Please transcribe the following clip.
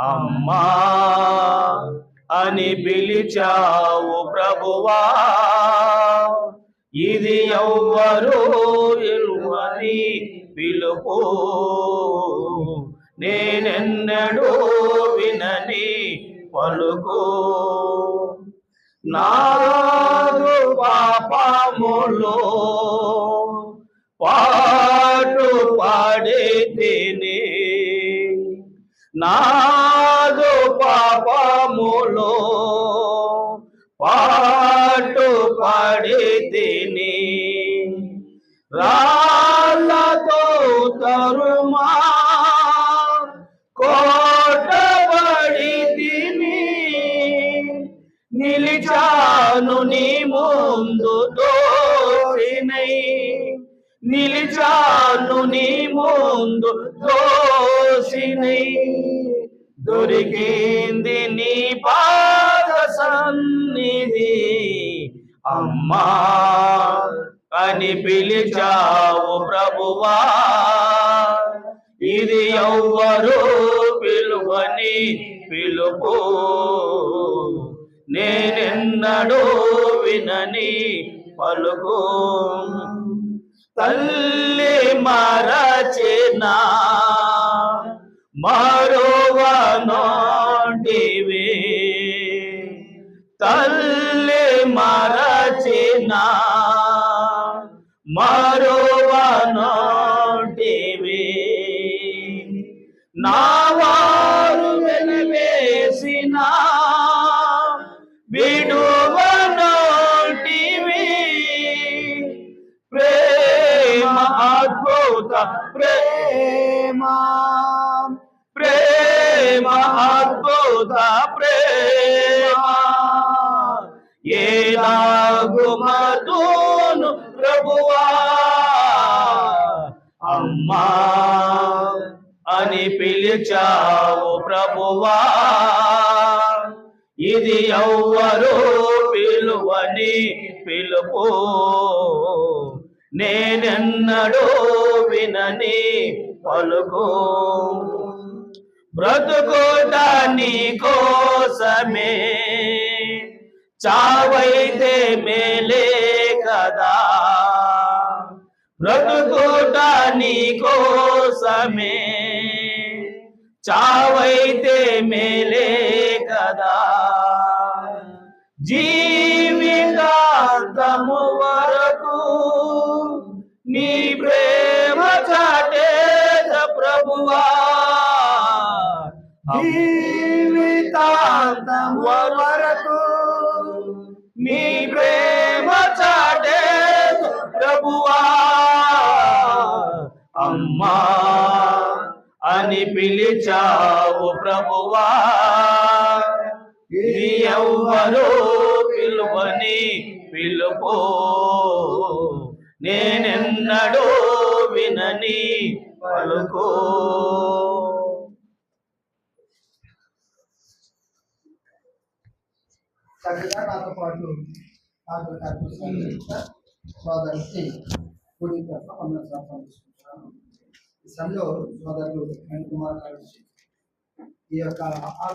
అమ్మా అని పిలిచావు ప్రభువా. ఇది ఎవ్వరు ఎరువని పిలుపు. నేనెన్నడూ వినని పలుకు. నాదు పాపములో పాటు పాడే తిని. నా కోటబడి తిని నిలిచాను నీ ముందు దోషినై నిలిచాను నీ ముందు దోసినై. దొరికింది నీ పాద సన్నిధి. అమ్మా అని పిలిచావు ప్రభువా. ఇది ఎవ్వరు పిలువని పిలుపు. నేనెన్నడూ వినని పలుకు. తల్లి మరచిన మరువనోటివి తల్లి మరచిన మరువనోటివి అద్భుత ప్రేమ. ప్రేమ అద్భుత ప్రేమ. ఏలాగు మధును ప్రభువా? అమ్మా అని పిలిచావు ప్రభువా. ఇది ఎవ్వరు పిలువని పిలుపు. నేనెన్నడో వినని పలుకు. బ్రతుకుట నీ కోసమే చావైతే మేలే కదా. బ్రతుకుట నీ కోసమే చావైతే మేలే కదా. జీవితాంతము వరకు జీవితాంతము వరకు నీ ప్రేమ చాటే ప్రభువా. అమ్మా అని పిలిచావు ప్రభువా. ఇది ఎవ్వరు పిలువని పిలుపు. నేనెన్నడూ వినని పలుకో. చక్కగా నాతో పాటు నాకు సోదరికి గుడి తరఫున వందన సంపాదించుకుంటున్నాను ఈ సమయంలో సోదరులు కుమార్ గారు ఈ యొక్క